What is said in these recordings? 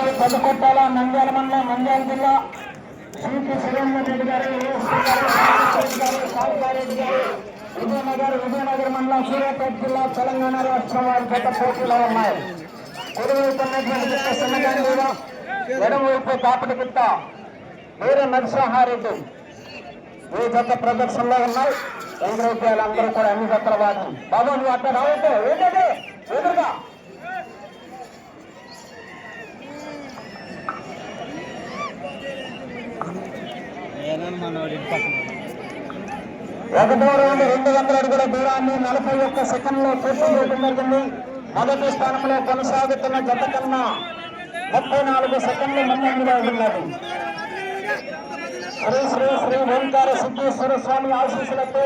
గారు పెద్దకొట్టాల నంద్యాల మండలం నంద్యాల జిల్లా శ్రీకి సురేంద్ర రెడ్డి గారు విజయనగర్ విజయనగర్ మండలం సూర్యాపేట జిల్లా తెలంగాణ రాష్ట్రం వారి గత పోటీలో ఉన్నాయి. కుడివైపు ఉన్నటువంటి చిన్నగాని కూడా ఎడమవైపు దాపటి పిట్ట వీర నరసింహారెడ్డి ఈ జత ప్రదర్శనలో ఉన్నాయి. ఎంగ్రేజీలు అందరూ కూడా అన్ని జతల వాడు బాబు నువ్వు అట్లా రావద్దు ఏంటంటే ఎదురుగా ఒకటో రౌండ్ రెండు వందల అడుగుల దూరాన్ని నలభై ఒక్క సెకండ్లో పూర్తి చేయడం జరిగింది. మొదటి స్థానంలో కొనసాగుతున్న జత కన్నా ముప్పై నాలుగు సెకండ్లు ముందంజలో ఉన్నది. శ్రీ శ్రీ శ్రీ ఓంకార సిద్ధేశ్వర స్వామి ఆశీస్సులతో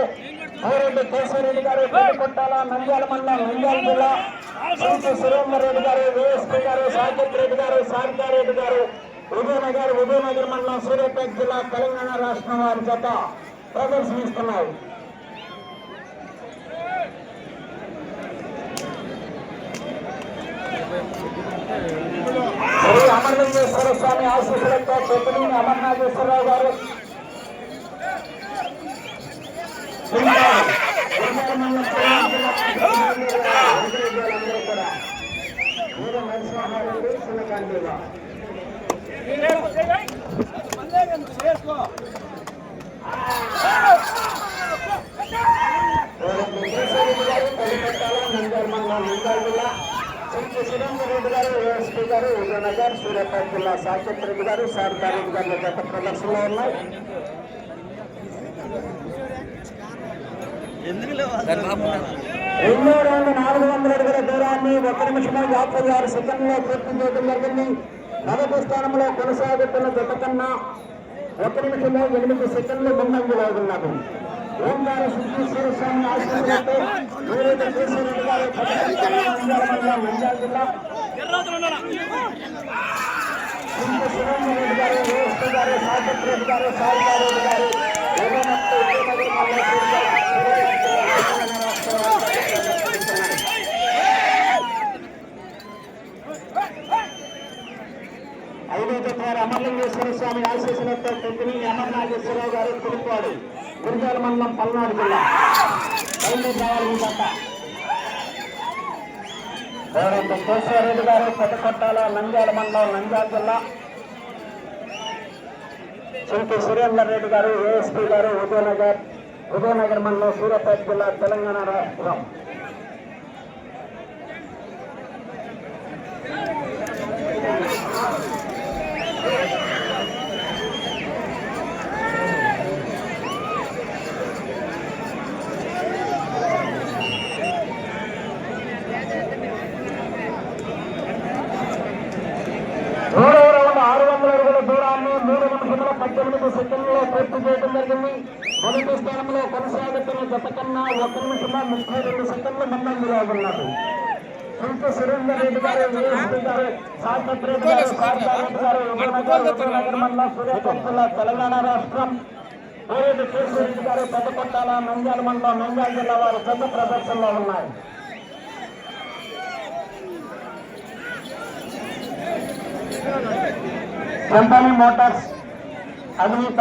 కోరెడ్డి కేశవరెడ్డి గారు పేరుకొట్టాల నంద్యాల మండలం నంద్యాల జిల్లా. శ్రీ సురేందర్ రెడ్డి గారు ఏఎస్పీ గారు సాకేత్ రెడ్డి గారు సారికారెడ్డి గారు ఉదయనగర్ ఉదయనగర్ మండలం సూర్యాపేట జిల్లా తెలంగాణ రాష్ట్రం వారి చేత ప్రదర్శనిస్తున్నారు శ్రీ అమరలింగేశ్వర స్వామి ఆశీస్సులతో చెప్పిన అమర్నాథేశ్వరరావు గారు రెడ్డి గారు ఏఎస్పీ గారు విజయనగర్ సూర్యాపేట జిల్లా సాకేత్ రెడ్డి గారు సారికారెడ్డి గారి గత ప్రదర్శనలో ఉన్నాయి రెండో రౌండ్ నాలుగు వందల అడుగుల దూరాన్ని ఒక నిమిషంలో యాత్ర గారు సిద్ధంగా పూర్తి చేయడం జరిగింది. మొదటి స్థానంలో కొనసాగుతున్న జత కన్నా ఒక నిమిషంలో ఎనిమిది సెకండ్లు ముందంజలో ఉన్నారు. ఓంకార సిద్ధేశ్వర స్వామి ఆశీర్వాదంతో వీరేంద్ర కేశవరెడ్డి గారు నంద్యాల రెడ్డి గారు ఏఎస్పీ గారు గారు సాయిగారెడ్డి గారు ఉదయనగర్ ఉదయనగర్ మండలం ఐదో వారు అమర్లింగేశ్వర స్వామి ఆశీస్సులతో పెద్దని అమర్నాగేశ్వరరావు గారు పులిపాడు గురిజాల మండలం పల్నాడు జిల్లా. బయలుదేరి రావాలి గౌరవ గారు పెద్దకొట్టాల నంద్యాల మండలం నంద్యాల జిల్లా. చింకి సురేందర్ రెడ్డి గారు ఏఎస్పీ గారు ఉదయనగర్ ఉదయనగర్ మండలం సూర్యాపేట జిల్లా తెలంగాణ రాష్ట్రం మూడవ రౌండ్ ఆరు వందల అడుగుల దూరాన్ని మూడు నిమిషముల పద్దెనిమిది సెకండ్లలో పూర్తి చేయడం జరిగింది మొదటి స్థానంలో కొనసాగుతున్న జత కన్నా ఒక నిమిషంలో ముప్పై రెండు సెకండ్లు ముందంజలో ఉన్నారు శ్రీక సురేందర్ రెడ్డి గారు ఏఎస్పీ గారు సాకేత్ రెడ్డి గారు సారికారెడ్డి గారు విజయనగర్ విజయనగర్ మండలం సూర్యాపేట జిల్లా తెలంగాణ రాష్ట్రం కోరేటి కేశవరెడ్డి గారు పెద్దకొట్టాల నంద్యాల మండలం నంద్యాల జిల్లా వారి జత ప్రదర్శనలో ఉన్నాయి కంపెనీ మోటార్స్ అధినేత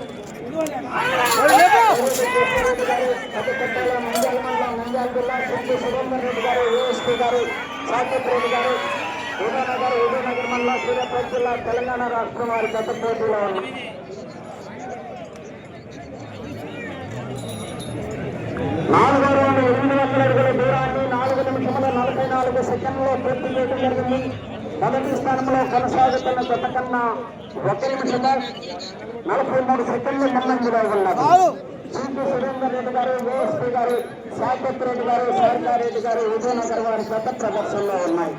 గారు ఏఎస్పీ రెడ్డి గారు ఉదయనగర్ ఉదయనగర్ మండలం సూర్యాపేట జిల్లా తెలంగాణ రాష్ట్రం వారి గత పోటీలో ఉంది నాలుగో రౌండ్ ఎనిమిది వందల అడుగుల దూరాన్ని నాలుగు నిమిషముల నలభై నాలుగు సెకండ్లో పూర్తి చేయడం జరిగింది. మొదటి స్థానంలో కొనసాగుతున్న గత కన్నా ఒక నిమిషంగా నలభై మూడు సెకండ్లు ముందంజలో ఉన్నారు సిపి సురేందర్ రెడ్డి గారు ఏఎస్పీ గారు సాకేత్ రెడ్డి గారు సారికారెడ్డి గారు విజయనగర్ వారి పెద్ద ప్రదర్శనలో ఉన్నాయి.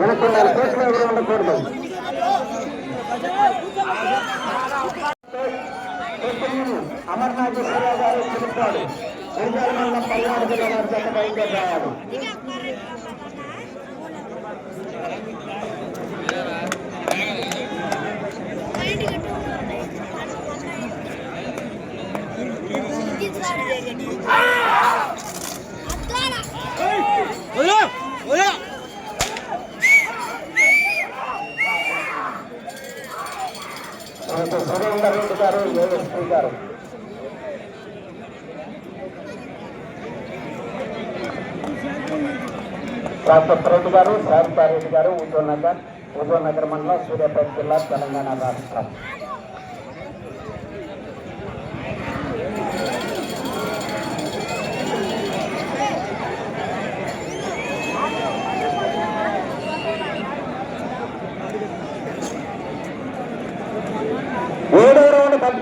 వెనకుండాలి కోట్లు ఎవరు ఉండకూడదు. అమర్నాథేశ్వరరావు గారు పిలుపుతాడు మండలం పల్నాడు జిల్లా వారి జత బయలుదేరాడు సురేందర్ రెడ్డి గారు ఏఎస్పీ గారు శాశ్వత్ గారు శారదారెడ్డి గారు ఉజ్వల్ నగర్ ఉజ్వల్ నగర్ మండలం సూర్యాపేట జిల్లా తెలంగాణ రాష్ట్రం.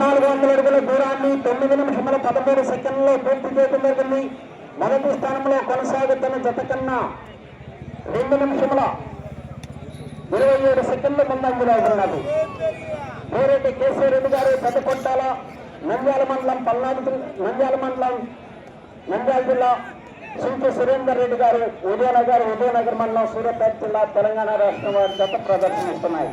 పద్నాలుగు వందల అడుగుల దూరాన్ని తొమ్మిది నిమిషముల పదమూడు సెకండ్లో పూర్తి చేయడం జరిగింది. మొదటి స్థానంలో కొనసాగుతున్న జత కన్నా రెండు నిమిషముల ఇరవై ఏడు సెకండ్ల ముందంజలో ఉన్నది పేరెడ్డి కేశవరెడ్డి గారు పెద్దకొట్టాల నంద్యాల మండలం పల్నాడు నంద్యాల మండలం నంద్యాల జిల్లా సుంకు సురేందర్ రెడ్డి గారు ఉదయనగర్ ఉదయనగర్ మండలం సూర్యాపేట జిల్లా తెలంగాణ రాష్ట్రం వారి జత ప్రదర్శనిస్తున్నాయి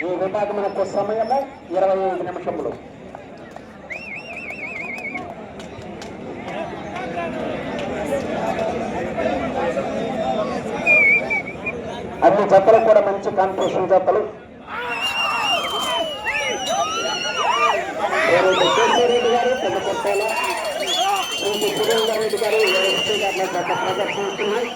ఈ విభాగమునకు సమయము ఇరవై ఐదు నిమిషములు అన్ని జతలు కూడా మంచి కాంపిటీషన్ జతలు గారు పెద్ద కొట్టాల రెడ్డి గారు జత ప్రదర్శిస్తున్నాయి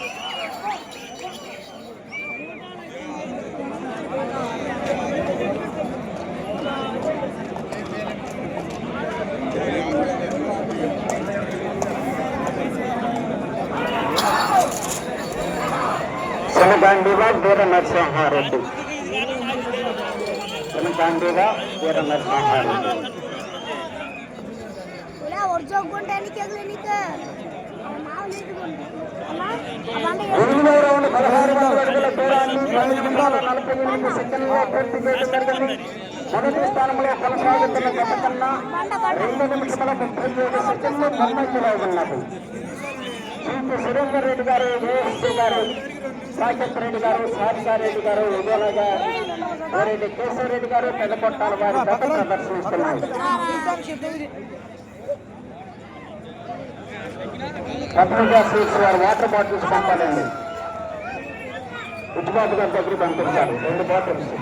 శనగాండివా వీర నరసింహారెడ్డి శనగాండివా వీర నరసింహారెడ్డి ఎనిమిదవ రౌండ్ పదహారు అడుగుల దూరాన్ని పది నిమిషాల నలభై ఎనిమిది సెకండ్లో పూర్తి చేయడం జరిగింది. మొదటి స్థానంలో కొనసాగుతున్న గత కన్నా రెండు నిమిషాల ముప్పై ఏడు సెకండ్లు ముందంజలో ఉన్నది. సురేందర్ రెడ్డి గారు గారు సాకేత్ రెడ్డి గారు సారికారెడ్డి గారు ఉదయనగర్ రెడ్డి కేశవరెడ్డి గారు పెద్దకొట్టాల వారి గత ప్రదర్శనిస్తున్నారు పత్రికా స్వీట్స్ వారి వాటర్ బాటిల్స్ పంపాలండి. ఉచ్చిబాబు గారి దగ్గర పంపించాలి. రెండు బాటిల్స్.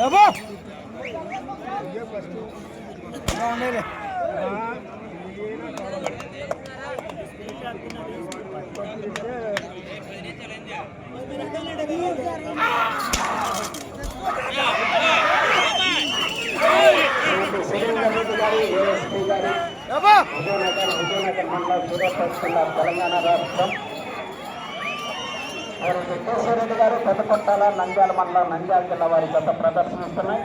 శ్రీమతి సురేందర్ రెడ్డి గారు ఏఎస్పీ గారు విజయనగర్ విజయనగర్ మండలం సూర్యాపేట జిల్లా తెలంగాణ రాష్ట్రం వారు గారు పెద్దకొట్టాల నంద్యాల మండలం నంద్యాల జిల్లా వారి గత ప్రదర్శనిస్తున్నాయి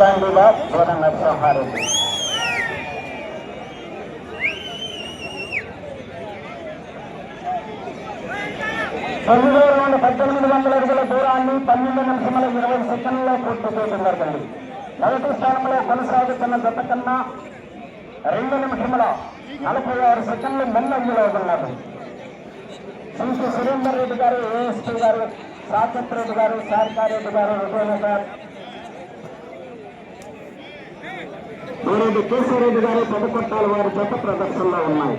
శనగాండిగా వీర నరసింహారెడ్డి తొమ్మిదో రౌండ్ పద్దెనిమిది వందల అడుగుల దూరాన్ని పన్నెండు నిమిషముల ఇరవై సెకండ్లో పూర్తి చేయడం మొదటి స్థానంలో కొనసాగుతున్న జత కన్నా రెండు నిమిషముల నలభై ఆరు సెకండ్లు ముందంజలో ఉన్నారు శ్రీ సురేందర్ రెడ్డి గారు ఏఎస్పీ గారు సాకేత్ రెడ్డి గారు సారికారెడ్డి గారు ఈరోజు కేసీఆర్ రెడ్డి గారి పెద్దకొట్టాల వారి చేత ప్రదర్శనలో ఉన్నాయి.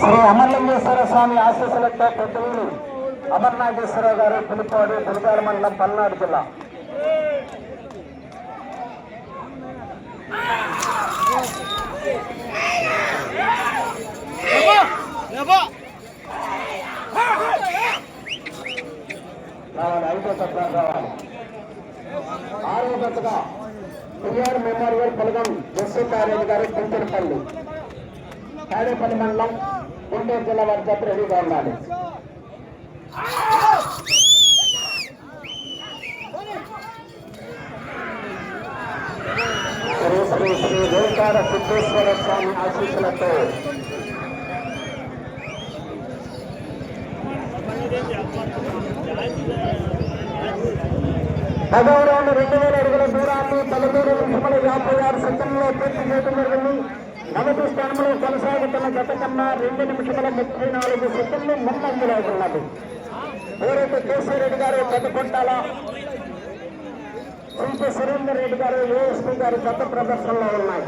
శ్రీ అమర్లింగేశ్వర స్వామి ఆశీస్సులతో పెద్దలు అమర్నాథేశ్వర గారు పులిపాడు పులిపాడు మండలం పల్నాడు జిల్లా. ఐదో చక్రాలు రావాలి ఆరో జతగా పిఆర్ మెమోరియల్ పొలగం జస్సుకారెడ్డి గారు కుంచెరపల్లి తాడేపల్లి మండలం గుంటూరు జిల్లా వారి జత రెడీగా ఉండాలి శ్రీ శ్రీ శ్రీ రేకాడ సిద్ధేశ్వర స్వామి ఆశీస్సులతో పదవ రెండు వేల అడుగుల దూరాన్ని పదమూడు నిమిషముల యాభై ఆరు సెకండ్లో పూర్తి చేయడం జరిగింది మొదటి స్థానంలో కొనసాగుతున్న గత కన్నా రెండు నిమిషముల ముప్పై నాలుగు సెకండ్లు ముందంజలో ఉన్నది ఎవరైతే కేసీ రెడ్డి గారు పెద్దకొట్టాల శ్రీ సురేందర్ రెడ్డి గారు ఏఎస్పీ గారు గత ప్రదర్శనలో ఉన్నాయి.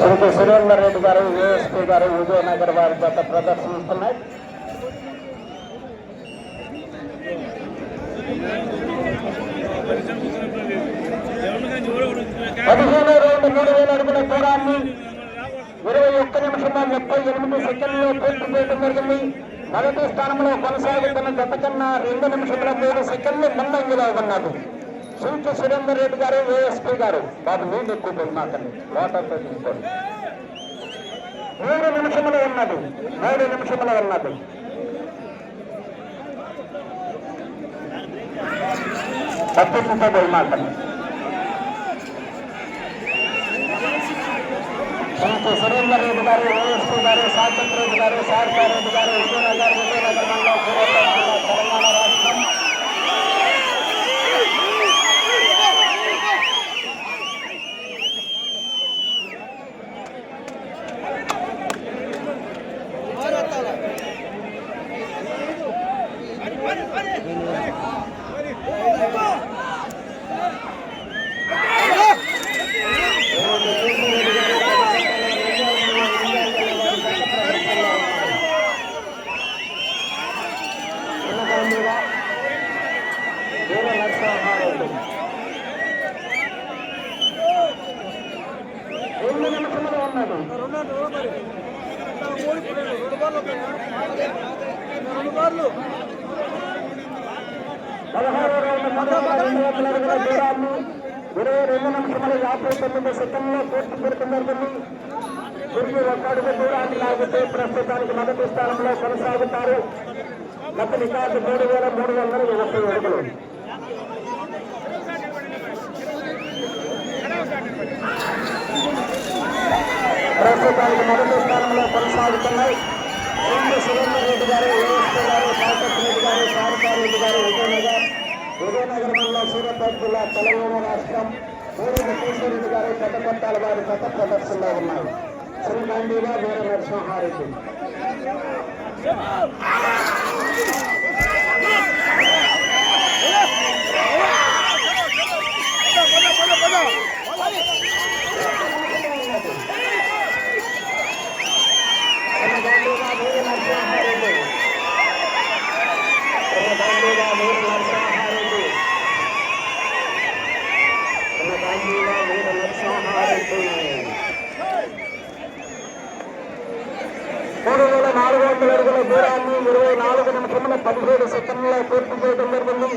శ్రీ సురేందర్ రెడ్డి గారు ఏఎస్పీ గారు విజయనగర్ వారి గత ప్రదర్శిస్తున్నాయి. పదిహేను రెండు మూడు వేల అడుగుల దూరాన్ని ఇరవై ఒక్క నిమిషంలో ముప్పై ఎనిమిది సెకండ్లో పూర్తి చేయడం జరిగింది. మొదటి స్థానంలో కొనసాగుతున్న గత కన్నా రెండు నిమిషంలో మూడు సెకండ్లు ముందంజలో ఉన్నది. సూచి సురేందర్ రెడ్డి గారు ఏఎస్పీ గారు. బాబు నీళ్ళు ఎక్కువ పెరిమాకండి వాటర్తో తీసుకోండి మూడు నిమిషములు ఉన్నది. మూడు నిమిషములు ఉన్నది. పద్దెనిమిదితో పెరిమాకండి శ్రీ సురేందర్ రెడ్డి గారు ఓఎస్పీ గారు సాత్విక్ రెడ్డి గారు సార్కార్ రెడ్డి గారు విజయనగర్ విజయనగర్ మండలం సూర్యాపేట జిల్లా తెలంగాణ రాష్ట్రం చిన్నగాంధీగా వీర నరసింహారెడ్డి రెండు నిమిషములు ఉన్నది పదహారు రెండు వందల రెండు వందల అడుగుల దూరాన్ని ఇరవై రెండు నిమిషముల యాభై తొమ్మిది సెకండ్లో పూర్తి పెడుతున్న జరిగింది తిరిగి ఒక అడుగు దూరాన్ని లాగితే ప్రస్తుతానికి మొదటి స్థానంలో కొనసాగుతారు. గత రికార్డు మూడు వేల మూడు వందల ఎనభై అడుగులు. ప్రస్తుతానికి మొదటి స్థానంలో కొనసాగుతున్నాయి. రెండు సురేందర్ రెడ్డి గారు ఏఎస్పీ గారు సాకత్ రెడ్డి గారు సారకారెడ్డి గారు విజయనగర్ విజయనగర్ మండలం సూర్యాపేట జిల్లా తెలంగాణ రాష్ట్రం. సూర్యుడు కేశవరెడ్డి గారు పెద్ద కొట్టాల వారి గత ప్రదర్శనలో ఉన్నారు. శ్రీ గాంధీగా వీర నరసింహారెడ్డి శ్రీ గాంధీగా వీర నరసింహారెడ్డి శ్రీ గాంధీగా వీర నరసింహారెడ్డి శ్రీ గాంధీగా వీర నరసింహారెడ్డి మూడు వేల నాలుగు వందల అడుగుల దూరాన్ని ఇరవై నాలుగు నిమిషముల పదిహేడు సెకండ్లలో పూర్తి చేయడం జరిగింది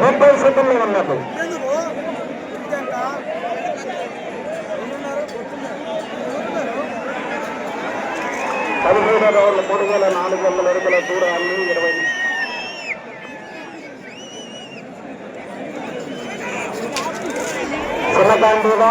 ముప్పై సెకండ్లు ఉన్నది పదిహేడు రౌండ్ల మూడు వేల నాలుగు వందల అడుగుల దూరాన్ని ఇరవై చిన్నకాండీలో